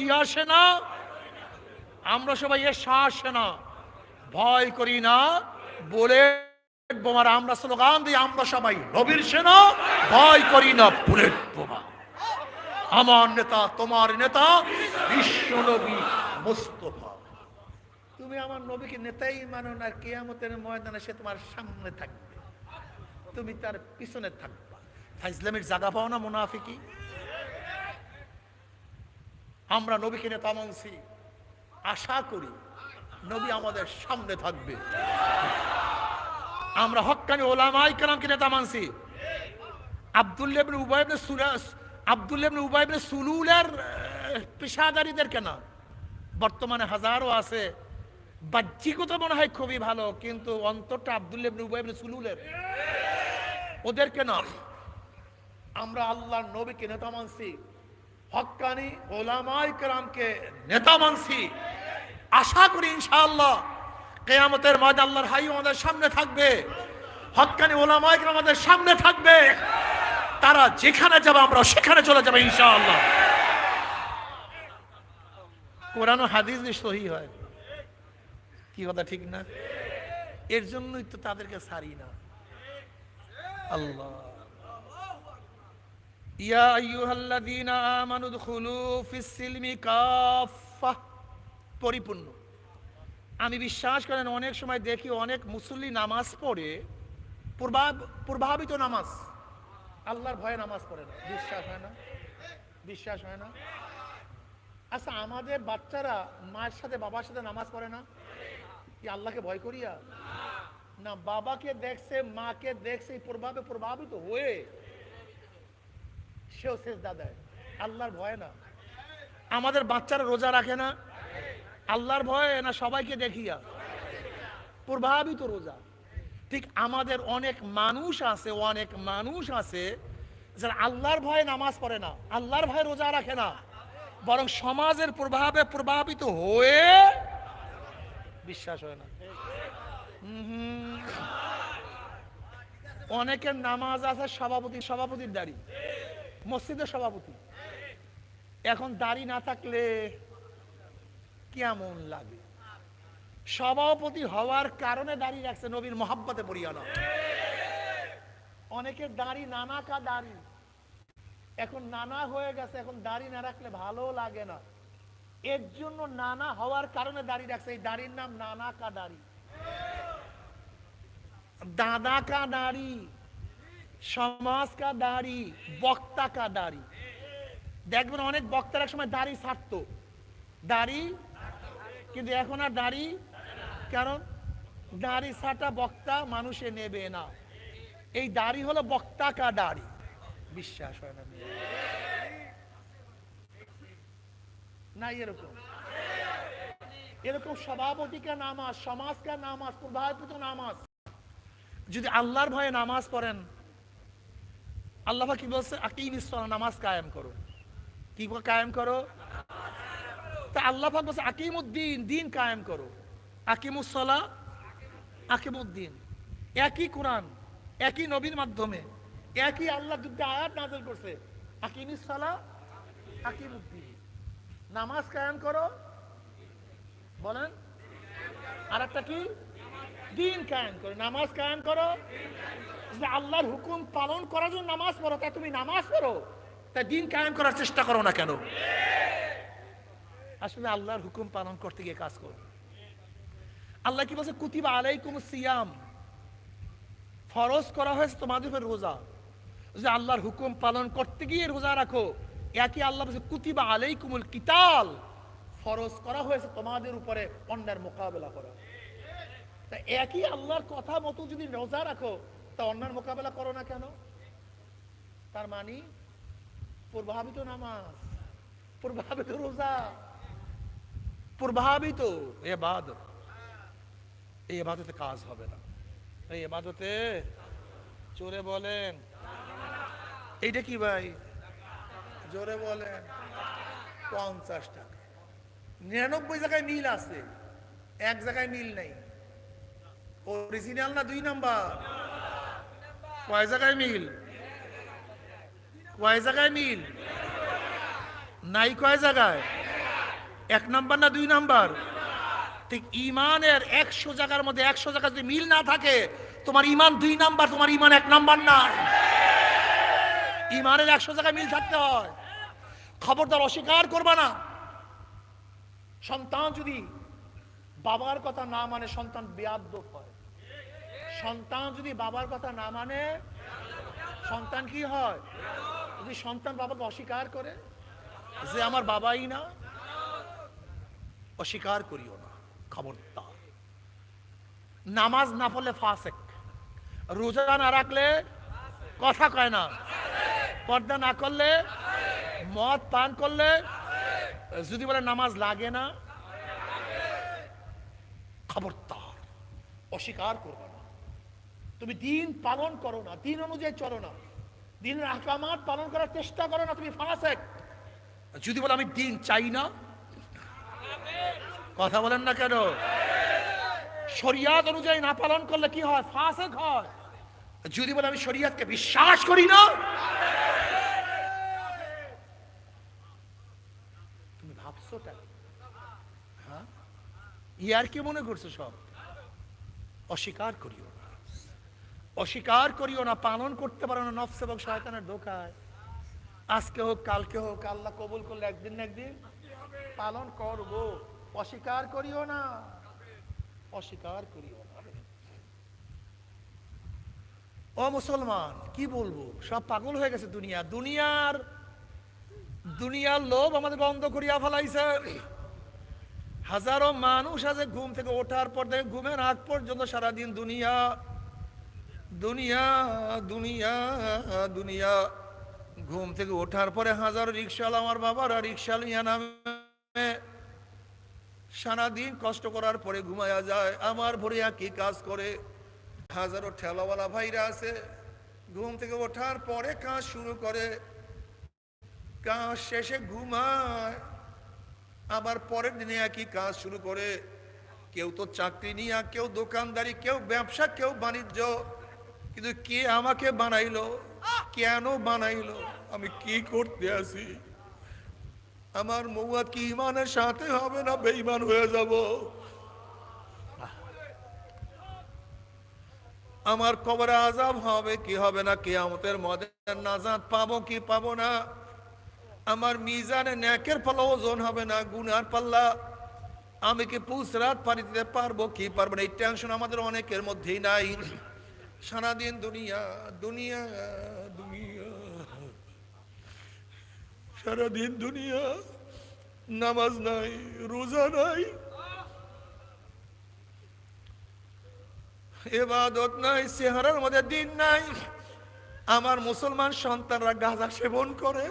জিয়া সেনা আমরা সবাই এর শাহ সেনা ভয় করি না, বলে বোমার আমরা স্লোগান দিই, আমরা সবাই নবীর সেনা, ভয় করি না বুলেট বোমা। আমার নেতা, তোমার নেতা, বিশ্ব নবী মুস্তফা। তুমি আমার নবীকে নেতাই মানো না, কেয়ামতের ময়দানে সে তোমার সামনে থাকবে। তুমি তার পিছনে থাকবা। ফাইজলামের জায়গা পাও না, মুনাফিকি? আমরা নবীকে নেতা মানছি আশা করি নবী আমাদের সামনে থাকবে। আমরা হক্কানি ওলামাই কালামকে নেতা মানছি আব্দুল্লাহ ইবনে উবাই ইবনে সুলাস আব্দুল্লাহ ইবনে উবাই ইবনে সুলুলের পেশাদারিদের কেন। বর্তমানে হাজারো আছে। বাহ্যিকতা মনে হয় খুবই ভালো, কিন্তু অন্তরটা আব্দুল্লাহ ইবনে উবাই ইবনে সুলুলের। ওদের কেন। আমরা আল্লাহর নবীকে নেতা মানছি হক্কানি ওলামাই কেরামকে নেতা মানছি। আশা করি ইনশাআল্লাহ কেয়ামতের ময়দান আল্লাহর হাই আমাদের সামনে থাকবে। হক্কানি ওলামাই কেরাম আমাদের সামনে থাকবে। তারা যেখানে যাবে আমরা সেখানে চলে যাবে ইনশাআল্লাহ। কোরআন হাদিস সহি হয়। কি কথা, ঠিক না? এর জন্যই তো তাদেরকে ছাড়ি না। আল্লাহ। ইয়া আইয়ুহাল্লাযীনা আমানু দুখুলু ফিস সিলমি কাফা পরিপূর্ণ। আমি বিশ্বাস করেন, অনেক সময় দেখি অনেক মুসল্লি নামাজ পড়ে পূর্বা- পূর্বাভিত নামাজ, আল্লাহর ভয়ে নামাজ পড়ে না। বিশ্বাস হয় না? বিশ্বাস হয় না? আচ্ছা আমাদের বাচ্চারা মায়ের সাথে বাবার সাথে নামাজ পড়ে না? কি আল্লাহকে ভয় করিয়া? না, বাবাকে দেখছে, মাকে দেখছে প্রভাবে প্রভাবিত হয়ে সেও শেষ দাদায় আল্লাহর ভয় না। আমাদের বাচ্চারা রোজা রাখে না। আল্লাহর ভয়ে না সবাইকে দেখিয়া। প্রভাবিত রোজা। ঠিক আমাদের অনেক মানুষ আছে, অনেক মানুষ আছে, যারা আল্লাহর ভয়ে নামাজ পড়ে না, আল্লাহর ভয়ে রোজা রাখে না। বরং সমাজের প্রভাবে প্রভাবিত হয়ে বিশ্বাস হয় না। অনেকের নামাজ আছে, সভাপতি, সভাপতির দাড়ি। মসজিদের সভাপতি। এখন দাড়ি না থাকলে কেমন লাগে? সভাপতি হওয়ার কারণে দাঁড়িয়ে রাখছে নবীর মহাব্বতে পড়িয়া না অনেকের দাড়ি নানা কা দাড়ি। এখন নানা হয়ে গেছে, এখন দাড়ি না রাখলে ভালো লাগে না। এর জন্য নানা হওয়ার কারণে দাড়ি রাখছে, এই দাড়ির নাম নানা কা দাড়ি। দাদা কা দাড়ি। সমাজ কা দাড়ি বক্তা কা দাড়ি দেখবেন অনেক বক্তার এক সময় দাড়ি ছাড়তো। দাড়ি? কিন্তু এখন আর দাড়ি? কারণ দাড়ি ছাটা বক্তা মানুষে নেবে না। এই দাড়ি হলো বক্তা কা দাড়ি বিশ্বাস হয় না না, এরকম। এরকম সভাপতিকা নামাজ, সমাজকা নামাজ প্রভাবিত নামাজ। যদি আল্লাহর ভয়ে নামাজ পড়েন আল্লাহ কি বলছে? আকিম নামাজ কায়েম করো। কি কায়েম করো? তা আল্লাহ বলছে, আকিমুদ্দিন, দিন কায়েম করো। আকিমুসলা আকিমুদ্দিন। একই কোরআন, একই নবীর মাধ্যমে, একই আল্লাহ যুদ্ধে আয়াত নাজল করছে। আকিমিসলা আকিমুদ্দিন। নামাজ কায়েম করো। বলেন। আর একটা কি? দিন কায়েম করো। নামাজ কায়েম করো। যে আল্লাহর হুকুম পালন করার জন্য নামাজ পড়ো, তা তুমি নামাজ পড়ো। তা দিন কায়েম করার চেষ্টা করো না কেন? আসলে আল্লাহর হুকুম পালন করতে গিয়ে কাজ করো। আল্লাহ কি বলছে? কুতিবা আলাইকুম সিয়াম। ফরজ করা হয়েছে তোমাদের উপর রোজা। যে আল্লাহর হুকুম পালন করতে গিয়ে রোজা রাখো। একই আল্লাহ বলছে, কুতিবা আলাইকুমুল কিতাল। ফরজ করা হয়েছে তোমাদের উপরে অন্যের মোকাবেলা করা। তা একই আল্লাহর কথা মতো যদি রোজা রাখো তা অন্যের মোকাবেলা করো না কেন? তার মানে প্রভাবিত নামাজ, প্রভাবিত রোজা, প্রভাবিত এবাদত। এই এবাদতে কাজ হবে না। এই এবাদতে চোরে বলেন। এইটা কি ভাই? জোরে বলেন। পঞ্চাশ টাকা। নিরানব্বই জায়গায় মিল আছে। এক জায়গায় মিল নেই। অরিজিনাল না দুই নাম্বার? কয় জায়গায় মিল? কয় জায়গায় মিল? নাই কয় জায়গায়? এক নাম্বার না দুই নাম্বার? ঠিক ইমানের একশো জায়গার মধ্যে একশো জায়গা যদি মিল না থাকে, তোমার ইমান দুই নাম্বার, তোমার ইমান এক নাম্বার না ইমানের একশো জায়গায় মিল থাকতে হয়। খবরদার অস্বীকার করবা না। সন্তান যদি বাবার কথা না মানে সন্তান বেয়াদ্দ হয়। সন্তান যদি বাবার কথা না মানে সন্তান কি হয়? যদি সন্তান বাবাকে অস্বীকার করে, যে আমার বাবাই না, অস্বীকার করিও না, খবরদার। নামাজ না পড়লে ফাসেক। রোজা না রাখলে কথা কয় না। পর্দা না করলে, মদ পান করলে, যদি বলে নামাজ লাগে না, খবরদার, অস্বীকার করবে তুমি দিন পালন করো না, দিন অনুযায়ী চলো না। দিনের আকামাত পালন করার চেষ্টা করো না, তুমি ফাঁসেক। যদি বলে আমি দিন চাই না, কথা বলেন না কেন? শরিয়াত অনুযায়ী না পালন করলে কি হয়? ফাঁসেক হয়। যদি বলে আমি শরিয়াতকে বিশ্বাস করি না, তুমি ভাবছোটা হ্যাঁ? ইয়ার কি মনে করছ সব? অস্বীকার করিও। অস্বীকার করিও না, পালন করতে পারো না, নফস এবং শয়তানের ধোকায়। আজকে হোক, কালকে হোক, আল্লাহ কবুল করলে একদিন না একদিন পালন করব। অস্বীকার করিও না, অস্বীকার করিও ও মুসলমান, কি বলব? সব পাগল হয়ে গেছে দুনিয়া। দুনিয়ার দুনিয়ার লোভ আমাদের বন্ধ করিয়া ফেলাইছে। হাজারো মানুষ আছে ঘুম থেকে ওঠার পর থেকে, ঘুমের আগ পর্যন্ত সারাদিন দুনিয়া। দুনিয়া দুনিয়া দুনিয়া। ঘুম থেকে ওঠার পরে হাজারো রিক্সাওয়ালা আমার বাবারা রিক্সা লিয়া নামে। সারাদিন কষ্ট করার পরে ঘুমায়া যায়, আমার ভরিয়া কি কাজ করে। হাজারো ঠেলাওয়ালা ভাইরা আছে, ঘুম থেকে ওঠার পরে কাজ শুরু করে। কাজ শেষে ঘুমায়, আবার পরের দিনে একই কাজ শুরু করে। কেউ তো চাকরি নিয়া, কেউ দোকানদারি, কেউ ব্যবসা, কেউ বাণিজ্য। কিন্তু কে আমাকে বানাইলো? কেন বানাইলো? আমি কি করতে আছি? আমার মৌয়া কি ইমানের সাথে হবে না বেঈমান হয়ে যাব? আমার কবরে আজাব হবে, কি হবে না কে কেয়ামতের মদের নাজাদ পাবো কি পাবো না? আমার মিজানে ন্যাকের পাল্লা ওজন হবে না, গুনার পাল্লা? আমি কি পুসরাত পানি দিতে পারব কি পারব না? এই টেনশন আমাদের অনেকের মধ্যেই নাই। সারাদিন দুনিয়া দুনিয়া দুনিয়া। সারাদিন দুনিয়া, নামাজ নাই, রোজা নাই। এবাদত নাই, চেহারার মধ্যে দিন নাই। আমার মুসলমান সন্তানরা গাঁজা সেবন করে।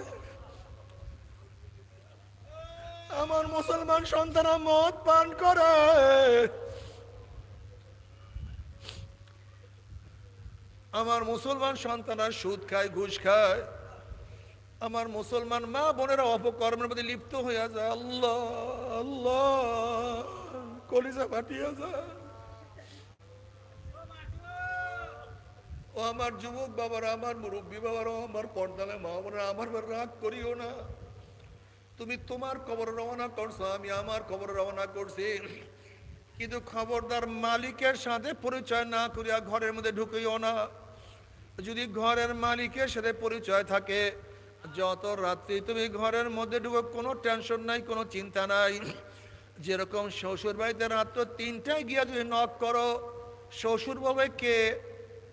আমার মুসলমান সন্তানরা মদ পান করে। আমার মুসলমান সন্তানরা সুদ খায়, ঘুষ খায়। আমার মুসলমান মা বোনেরা অপকর্মের মধ্যে লিপ্ত হইয়া যায়। আল্লাহ আল্লাহ, কলিজা ফাটিয়া যায়। ও আমার যুবক বাবারা, আমার মুরব্বী বাবারা আমার পর্দালে মা বোনেরা, আমার রাগ করিও না। তুমি তোমার খবর রওনা করছ, আমি আমার খবর রওনা করছি। কিন্তু খবরদার মালিকের সাথে পরিচয় না করিয়া ঘরের মধ্যে ঢুকিও না। যদি ঘরের মালিকের সাথে পরিচয় থাকে, যত রাত্রি তুমি ঘরের মধ্যে ঢুকো, কোনো টেনশন নাই, কোনো চিন্তা নাই। যেরকম শ্বশুর বাড়িতে রাত্র তিনটায় গিয়া তুমি নক করো শ্বশুর বলবে কে?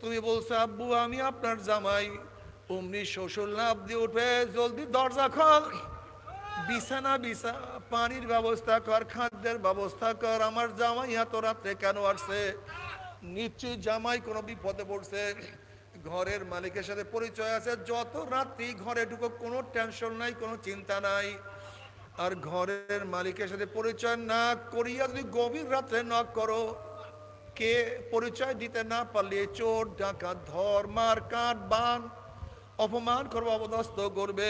তুমি বলছো, আব্বু, আমি আপনার জামাই। অমনি শ্বশুর লাভ দিয়ে উঠবে জলদি দরজা খোল। বিছানা, বিছা, পানির ব্যবস্থা কর, খাদ্যের ব্যবস্থা কর। আমার জামাই এত রাত্রে কেন আসছে? নিশ্চয়ই জামাই কোনো বিপদে পড়ছে। ঘরের মালিকের সাথে পরিচয় আছে, যত রাত্রি ঘরে ঢুকো কোনো টেনশন নাই, কোনো চিন্তা নাই। আর ঘরের মালিকের সাথে পরিচয় না করিয়া যদি গভীর রাত্রে নক করো, কে পরিচয় দিতে না পারলে চোর, ডাকাত, ধর, মার, কাঠ, বান অপমান করবে অবদস্ত করবে।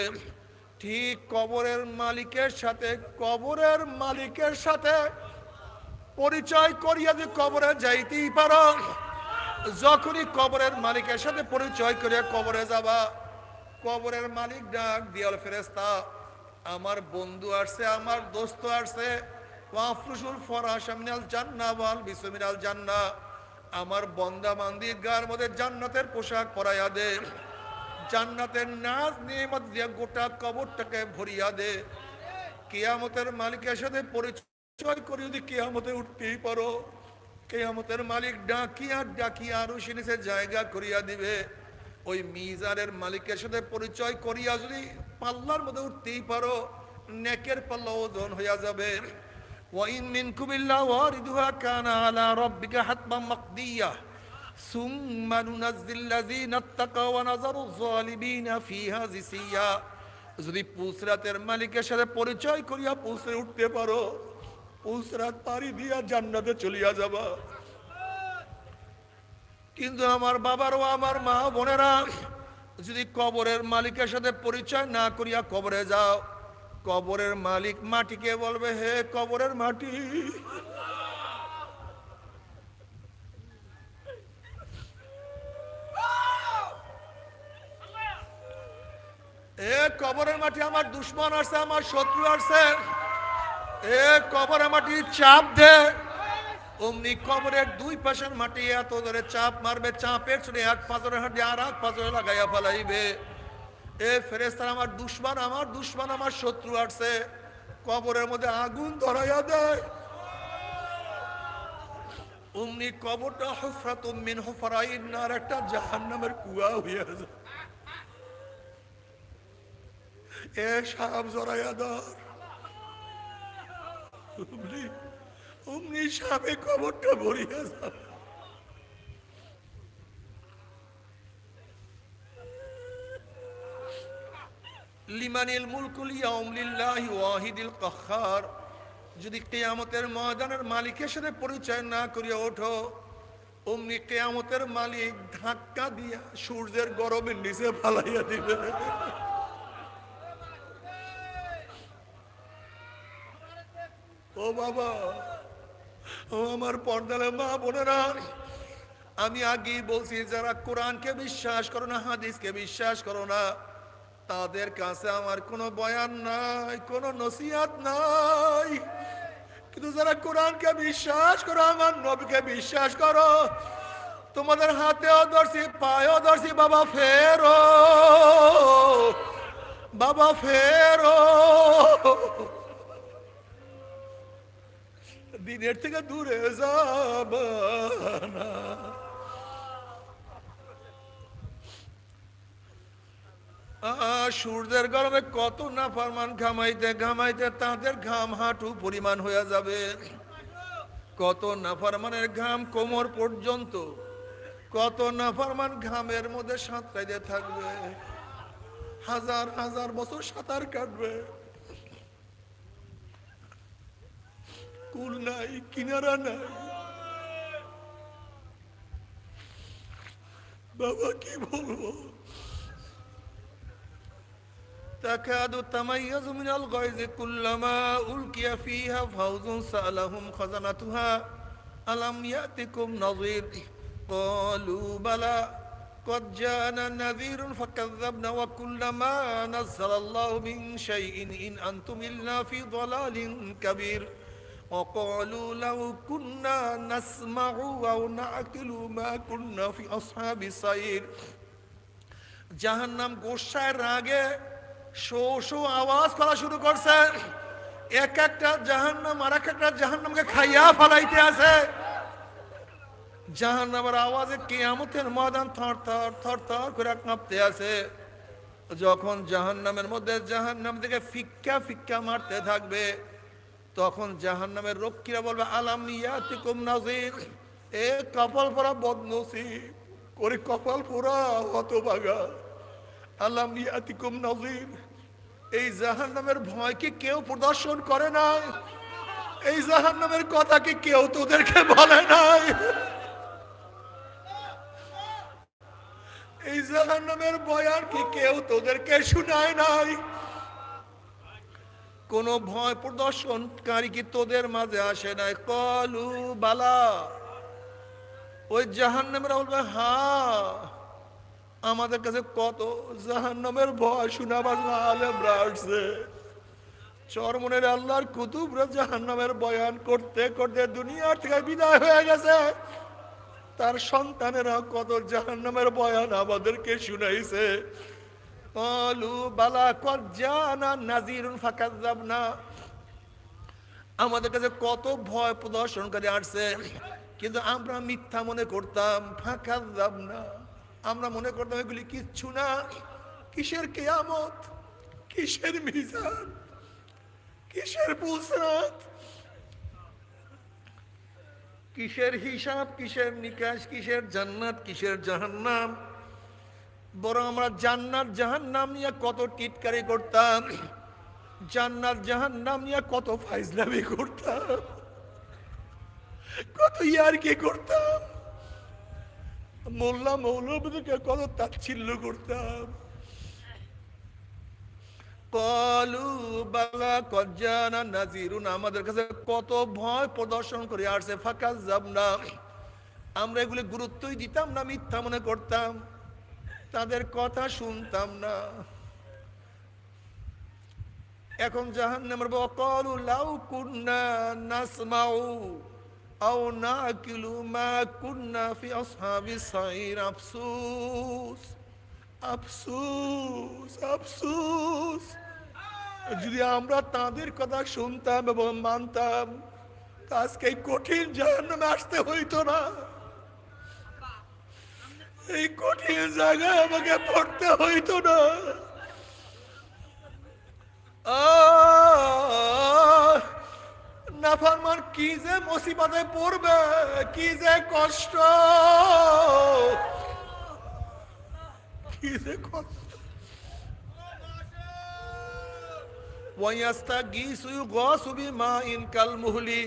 ঠিক কবরের মালিকের সাথে, কবরের মালিকের সাথে পরিচয় করিয়া যদি কবরে যাইতেই পারো যখনই কবরের মালিকের সাথে পরিচয় করিয়া কবরে যাবা, কবরের মালিক ডাক দিয়াল ফেরেস্তা আমার বন্ধু আসছে, আমার দোস্ত আসছে। ওয়াফরুসুল ফরাশ মিনাল জান্নাহ, ওয়াল মিনাল আমার বন্দা বান্দি গার মধ্যে জান্নাতের পোশাক পরাইয়া দে। জান্নাতের নাচ নিয়ামত দিয়ে গোটা কবরটাকে ভরিয়া দে। কিয়ামতের মালিকের সাথে পরিচয় করে যদি কিয়ামতে উঠতেই পারো কেয়ামতের মালিক ডাকিয়া ডাকিয়া আরও সে জায়গা করিয়া দিবে। ওই মিজারের মালিকের সাথে পরিচয় করিয়া যদি পাল্লার মধ্যে উঠতেই পারো, নেকের পাল্লা ওজন হইয়া যাবে। ওয়াইন কানা আলা ফিহা যদি পুসরাতের মালিকের সাথে পরিচয় করিয়া পুসরে উঠতে পারো পুসরাত পাড়ি দিয়া জান্নাতে চলিয়া যাবা কিন্তু আমার বাবার ও আমার মা বোনেরা যদি কবরের মালিকের সাথে পরিচয় না করিয়া কবরে যাও কবরের মালিক মাটিকে বলবে হে কবরের মাটি এ কবরের মাটি আমার দুশ্মন আসছে আমার শত্রু আসছে এ মাটি চাপ দে। কবরের দুই মাটি এত চাপ মারবে, চাপের এক আর এক লাগাইয়া এ আমার দুশ্মন আমার দুশ্মন, আমার শত্রু আসছে। কবরের মধ্যে আগুন ধরাইয়া দেয়। অমনি কবরটা হফরাত মিন হফরাইন, আর একটা জাহান্নামের কুয়া হইয়া যায় এ সাপ জড়াইয়া ধর। অমনি সাপে কবরটা ভরিয়া লিমানিল ওয়াহিদিল যদি কেয়ামতের ময়দানের মালিকের সাথে পরিচয় না করিয়া ওঠো, অমনি কেয়ামতের মালিক ধাক্কা দিয়া সূর্যের গরমের নিচে ফালাইয়া দিবে। বাবা। ও আমার পর্দালে মা বোনেরা, আমি আগেই বলছি, যারা কোরআনকে বিশ্বাস করো না, হাদিসকে বিশ্বাস করো না, তাদের কাছে আমার কোনো বয়ান নাই, কোনো নসিহাত নাই। কিন্তু যারা কোরআনকে বিশ্বাস করো, আমার নবীকে বিশ্বাস করো, তোমাদের হাতেও ধরছি, পায়েও ধরছি, বাবা ফেরো বাবা ফেরো। দিনের থেকে দূরে যাব না সূর্যের গরমে কত না ফরমান ঘামাইতে ঘামাইতে তাদের ঘাম হাঁটু পরিমাণ হয়ে যাবে। কত নাফরমানের ঘাম কোমর পর্যন্ত, কত নাফরমান ঘামের মধ্যে সাঁতরাইতে থাকবে। হাজার হাজার বছর সাঁতার কাটবে। কুল নাই কিনারা নাই বাবা কি বলবো تكاد تميز من الغيظ كلما ألقي فيها فوز سألهم خزنتها ألم يأتكم نظير قالوا بلى قد جاءنا نذير فكذبنا وكلما نزل الله من شيء إن أنتم إلا في ضلال كبير وقالوا لو كنا نسمع أو نعقل ما كنا في أصحاب السعير জাহান্নাম গোসায় রাগে শো শো আওয়াজ করা শুরু করছে এক একটা জাহান্নাম আর এক একটা জাহান্নামকে খাইয়া ফেলাইতে আছে জাহান্নামের আওয়াজে কেয়ামতের ময়দান থর থর থর থর করে কাঁপতে আছে যখন জাহান্নামের মধ্যে জাহান্নাম থেকে ফিক্কা ফিক্কা মারতে থাকবে তখন জাহান্নামের রক্ষীরা বলবে, আলাম ইয়াতিকুম নাজির এ কপাল পরা বদনসি করে কপাল পোড়া হতভাগা। আল্লাহ ইয়াতিকুম নজির এই জাহান্নামের ভয় কি কেউ প্রদর্শন করে নাই? এই জাহান্নামের কথা কি কেউ তোদেরকে বলে নাই? এই জাহান্নামের বয়ান কি কেউ তোদেরকে শুনায় নাই? কোন ভয় প্রদর্শনকারী কি তোদের মাঝে আসে নাই। কলু, বালা। ওই জাহান্নামের বলবে হা, আমাদের কাছে কত জাহান্নামের ভয় শোনাবার আলেমরা আসছে। চরমনের আল্লাহর কুতুব কুতুবরা জাহান্নামের বয়ান করতে করতে দুনিয়ার থেকে বিদায় হয়ে গেছে। তার সন্তানেরা কত জাহান্নামের বয়ান আমাদেরকে শুনাইছে। বালা কজ্জানা নাজিরুন ফাকাজ্জাবনা আমাদের কাছে কত ভয় প্রদর্শনকারী আসছে। কিন্তু আমরা মিথ্যা মনে করতাম ফাঁকা যাব না আমরা মনে করতাম এগুলি কিচ্ছু না। কিসের কেয়ামত? কিসের মিজান? কিসের পুলসরাত কিসের হিসাব, কিসের নিকাশ, কিসের জান্নাত, কিসের জাহান্নাম? বরং আমরা জান্নাত, জাহান্নাম নিয়ে কত টিটকারি করতাম, জান্নাত, জাহান্নাম নিয়ে কত ফাইজলামি করতাম, কত ইয়ারকি করতাম, মোল্লা মৌলবীদেরকে কত তাচ্ছিল্য করতাম। আমাদের কাছে কত ভয় প্রদর্শন করে আসছে ফাঁকা যাব না আমরা এগুলি গুরুত্বই দিতাম না, মিথ্যা মনে করতাম। তাদের কথা শুনতাম না। এখন জাহান্নামের বকলু লাউ কুন্না নাসমাউ, আও নাকিলু মা কুন্না ফি আসহাবিস সাইর। আফসুস আফসুস আফসুস। যদি আমরা তাদের কথা শুনতাম এবং মানতাম আজকে কঠিন জাহান্নামে আসতে হইতো না। এই কঠিন জায়গায় আমাকে পড়তে হইতো না। নাফারমান কি যে মুসিবতে পড়বে, কি যে কষ্ট। কি যে কষ্ট। ওয়াইয়াস্তা গিসু গসু বিমা ইনকাল মুহলি,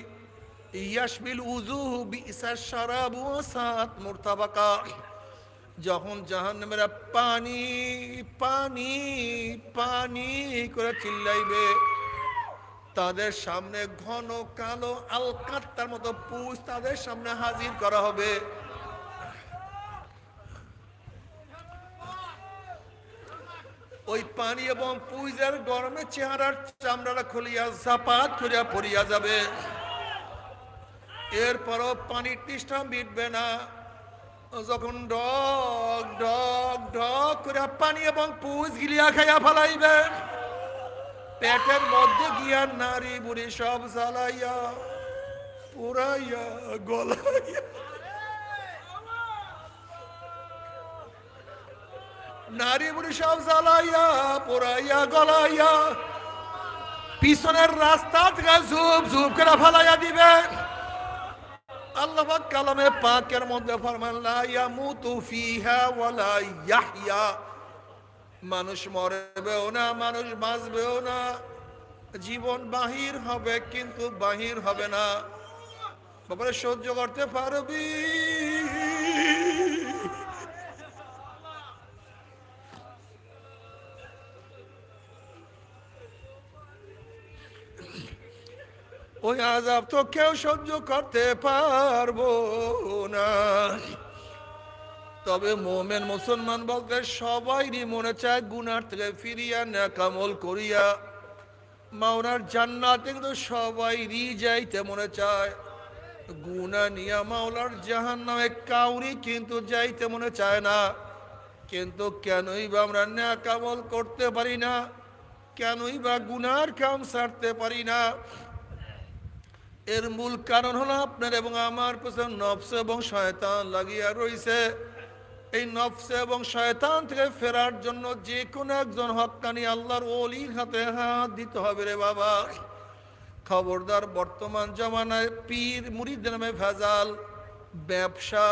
ইয়াশবিল উজুহু বিসার শারাবু সাত মুরতাবাকা। যখন জাহান্নামেরা পানি পানি পানি করে চিল্লাইবে, তাদের সামনে ঘন কালো আলকাত্তার মতো পুষ তাদের সামনে হাজির করা হবে। ওই পানি এবং পুইজের গরমে চেহারার চামড়াটা খুলিয়া জাপাত করিয়া পড়িয়া যাবে। এরপরও পানির তৃষ্ণা মিটবে না। যখন ডগ ডগ ডগ করে পানি এবং পুজ গিলিয়া খাইয়া ফেলাইবে, পেটের মধ্যে গিয়া নারী বুড়ি সব জ্বালাইয়া পুরাইয়া গলাইয়া। নারী বুড়ি সব জ্বালাইয়া পুরাইয়া গলাইয়া পিছনের রাস্তা থেকে ঝুপ ঝুপ করে ফেলাইয়া দিবে। আল্লাহ পাক কালামে পাকের মধ্যে ফরমান মানুষ মরবেও না, মানুষ বাঁচবেও না। জীবন বাহির হবে, কিন্তু বাহির হবে না। ব্যাপারে সহ্য করতে পারবি? ওই আজাব তো কেউ সহ্য করতে পারব না। তবে মোমেন মুসলমান বলতে সবাইরই মনে চায় গুনার থেকে ফিরিয়া নেকামল করিয়া। মাওনার জান্নাতে কিন্তু সবাইরই যাইতে মনে চায়। গুনা নিয়া মাওলার জাহান নামে কাউরি কিন্তু যাইতে মনে চায় না। কিন্তু কেনই বা আমরা নেকামল করতে পারি না? কেনই বা গুনার কাম সারতে পারি না? এর মূল কারণ হলো আপনার এবং আমার পেছনে নফস এবং শয়তান লাগিয়া রয়েছে এই নফস এবং শয়তান থেকে ফেরার জন্য যে কোনো একজন হক্কানি আল্লাহর ওলির হাতে হাত দিতে হবে রে বাবা। খবরদার বর্তমান জমানায় পীর মুরিদ নামে ভেজাল, ব্যবসা,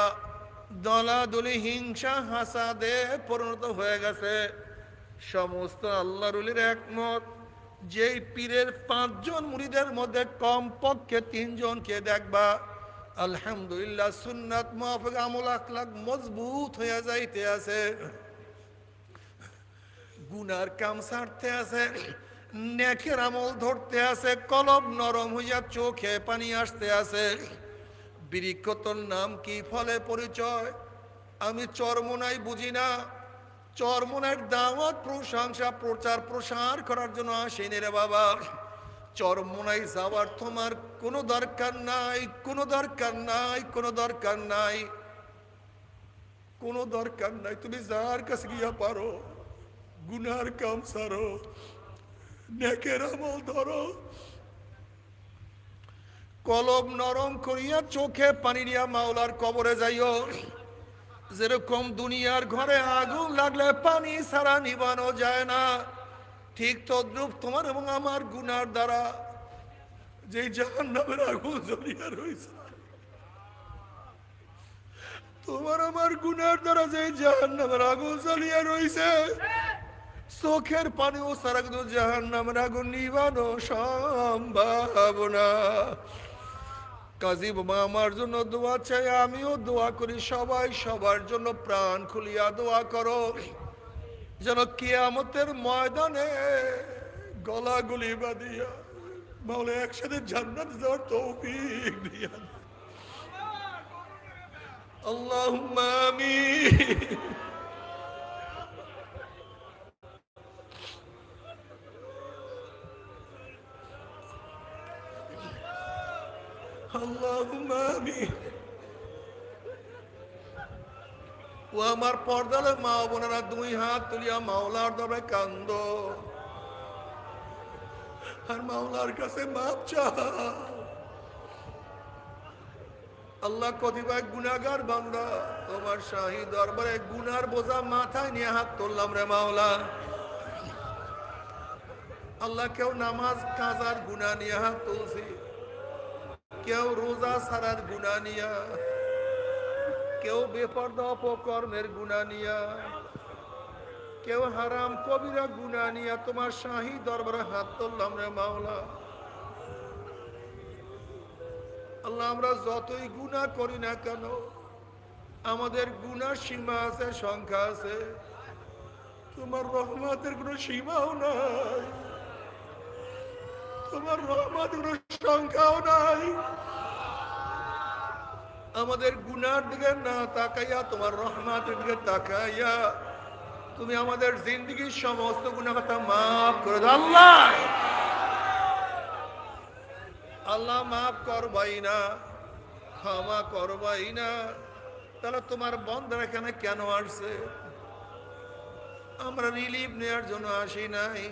দলাদলি, হিংসা, হাসাদে পরিণত হয়ে গেছে। সমস্ত আল্লাহর উলির একমত। যেই পীরের পাঁচজন মুরিদের মধ্যে কম কমপক্ষে তিনজনকে দেখবা, আলহামদুলিল্লাহ সুন্নাত আমল, আখলাক মজবুত হয়ে যাইতে আছে। গুনার কাম সারতে আছে, নেকের আমল ধরতে আছে, কলব নরম হইয়া চোখে পানি আসতে আছে। বৃক্ষতর নাম কি ফলে পরিচয়? আমি চরমনাই বুঝি না। চরমনের দাওয়াত, প্রশংসা, প্রচার, প্রসার করার জন্য আসেনি রে বাবা। চরমোনাই যাওয়ার তোমার কোনো দরকার নাই, কোনো দরকার নাই, কোনো দরকার নাই। কোনো দরকার নাই, তুমি যার কাছে গিয়া পারো, গুনার কাম সারো, নেকের আমল ধরো। কলম নরম করিয়া চোখে পানি নিয়া মাওলার কবরে যাইও। যেরকম দুনিয়ার ঘরে আগুন লাগলে পানি ছাড়া নিবানো যায় না, ঠিক তদ্রুপ তোমার এবং আমার গুনার দ্বারা যে জাহান নামের আগুন জ্বলিয়া রয়েছে তোমার আমার গুনার দ্বারা যে জাহান নামের আগুন জ্বলিয়া রয়েছে চোখের পানি ও সারা কিন্তু জাহান নামের আগুন নিবানো সম্ভব না। কাজী বাবা আমার জন্য দোয়া চাই, আমিও দোয়া করি, সবাই সবার জন্য প্রাণ খুলিয়া দোয়া করো। যেন কিয়ামতের ময়দানে গলা গুলি বাঁধিয়া বলে একসাথে জান্নাত যাওয়ার তৌফিক দিয়া আল্লাহ আমিন। اللهم آمين ও আমার পর্দালে মা বোনেরা দুই হাত তুলিয়া মাওলার দরে কান্দ আর মাওলার কাছে মাপ চাও আল্লাহ কতিপয় গুনাগার বান্দা তোমার শাহী দরবারে গুনার বোঝা মাথায় নিয়ে হাত তুললাম রে মাওলা আল্লাহ কেউ নামাজ কাজার গুনা নিয়ে হাত তুলছি কেউ রোজা সারার গুণা নিয়া, কেউ বেপর্দা অপকর্মের গুণা নিয়া, কেউ হারাম কবিরা গুণা নিয়া, তোমার শাহী দরবারে হাত তুললাম রে মাওলা। আল্লাহ, আমরা যতই গুণা করি না কেন, আমাদের গুণার সীমা আছে, সংখ্যা আছে। তোমার রহমতের কোনো সীমাও নাই। তোমার রহমত কোনো সংখ্যাও নাই। আমাদের গুনার দিকে না তাকাইয়া, তোমার রহমাতের দিকে তাকাইয়া তুমি আমাদের জিন্দগির সমস্ত গুণা কথা মাফ করে আল্লাহ! আল্লাহ মাফ করবাই না, ক্ষমা করবাই না। তাহলে তোমার বন্ধের এখানে কেন আসছে? আমরা রিলিফ নেওয়ার জন্য আসি নাই।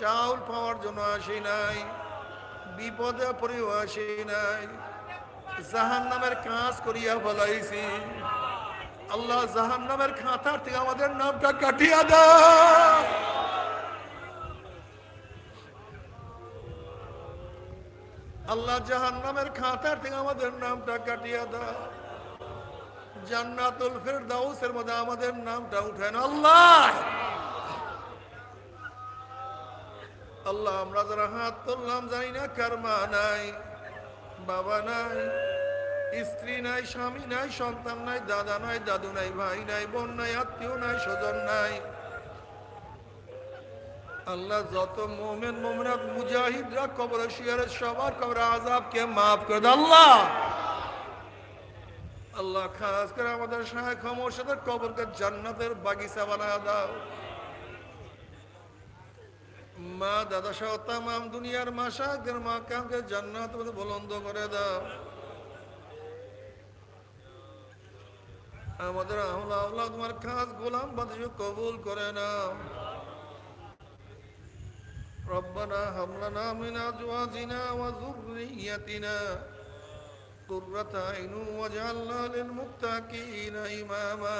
চাউল পাওয়ার জন্য আসি নাই, বিপদে পড়েও আসি নাই জাহান নামের কাজ করিয়া বলাইছি আল্লাহ জাহান নামের খাতার থেকে আমাদের নামটা কাটিয়া দাও আল্লাহ জাহান নামের খাতার থেকে আমাদের নামটা কাটিয়া দাও জান্নাতুল ফেরদাউসের মধ্যে আমাদের নামটা উঠেন আল্লাহ! আল্লাহ, আমরা যারা হাত তুললাম জানি না কার মা নাই, বাবা নাই, স্ত্রী নাই, স্বামী নাই, সন্তান নাই, দাদা নাই, দাদু নাই, ভাই নাই, বোন নাই, আত্মীয় নাই, স্বজন নাই। আল্লাহ যত মোমেন মোমনাত মুজাহিদরা, কবরে শিয়ারের সবার কবরে আজাবকে মাফ করে দাও, আল্লাহ। আল্লাহ, খাস করে আমাদের সহায় খমর্ষদের কবরকে জান্নাতের বাগিচা বানায় দাও। মা দাদা সহ তাম দুনিয়ার মাসাদের মা কামকে জান্নাত মধ্যে বলন্দ করে দাও আমাদের আহলা আহলা তোমার খাস গোলাম বাদশু কবুল করে নাও ربنا هب لنا من ازواجنا وذريتنا قرة عين واجعلنا للمتقين اماما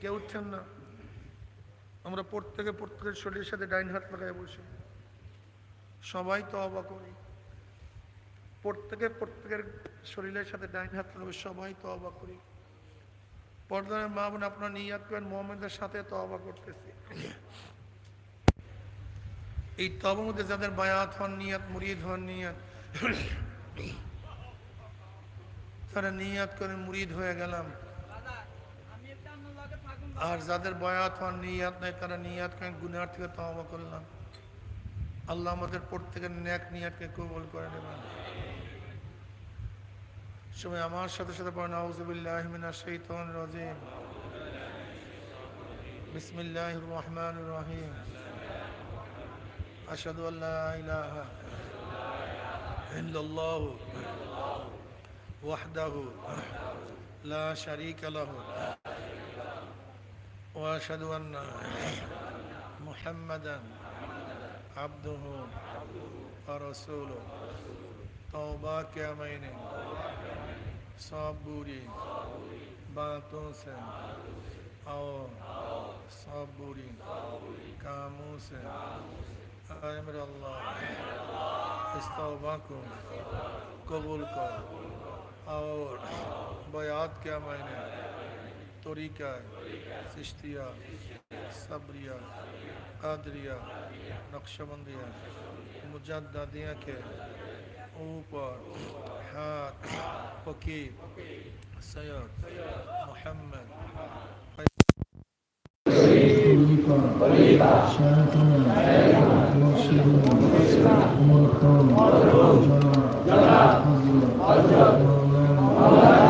কেউ উঠছেন না। আমরা প্রত্যেকে প্রত্যেকের শরীরের সাথে ডাইন হাত লাগায় বসে। সবাই তো অবা করি প্রত্যেকে প্রত্যেকের শরীরের সাথে ডাইন হাত লাগাবে, সবাই তো অবা করি পর্দানের মা বোন আপনার নিয়াত করেন মোহাম্মদের সাথে তো অবা করতেছি। এই তবের মধ্যে যাদের বায়াত হন নিয়াত, মুরিদ হন নিয়াত তারা নিয়াত করে মুরিদ হয়ে গেলাম আর যাদের বয়াত হন নিয়াত নাই, তারা নিয়াত করে গুনার থেকে তওবা করলাম। আল্লাহ আমাদের প্রত্যেকের ন্যাক নিয়াতকে কবুল করে নেবেন। সবাই আমার সাথে সাথে পড়েন, আউযুবিল্লাহি মিনাশ শাইতানির রাজিম। বিসমিল্লাহির রহমানির রহিম। আশহাদু আল্লা ইলাহা ওয়াহদাহু লা শারীকা লাহু। وأشهد أن محمدا عبده ورسوله. بری باتوں سے اور سب بری کاموں سے اے میرے اللہ اس توبہ کو قبول کر اور بیات کے مہینے তরিকায় সিস্তিয়া সাবরিয়া কাদরিয়া নকশবন্দিয়া মুজাদ্দাদিয়াকে উপর হাত ফকির সৈয়দ মোহাম্মদ مولانا